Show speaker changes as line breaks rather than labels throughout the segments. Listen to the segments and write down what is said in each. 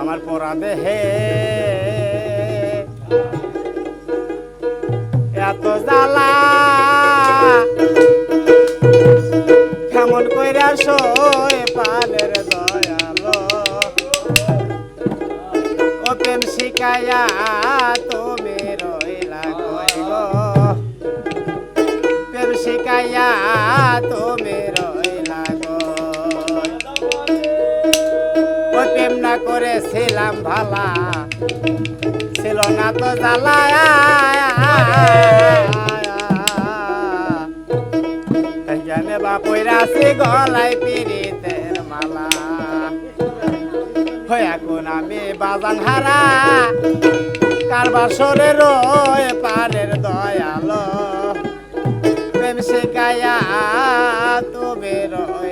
আমার পরাদে হে। এত জ্বালা। কেমন কইরা সয় পানের দয়াল। ওপেন শিকায়া তুমি রইলা কইব প্রেম শিকায়া তুমি ছিলাম ভালা। ছিল না তো জ্বালা। জানে বাপুই রাশি গলায় মালা। হয় এখন আমি বাজান হারা। কারবার সরে রয় পানের দয়ালো। প্রেম শেখায়া তুমি রয়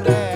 Lord.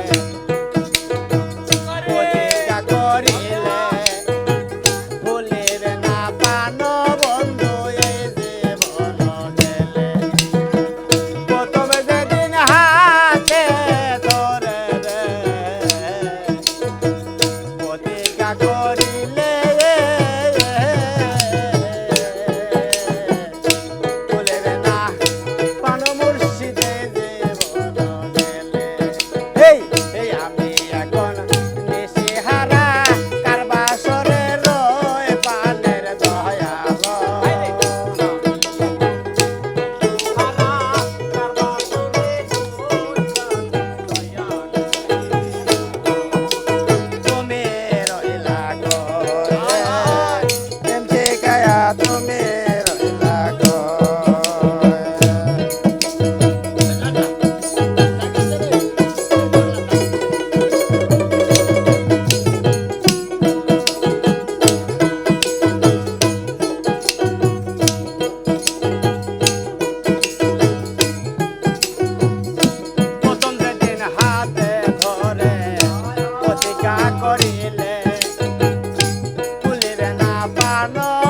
no.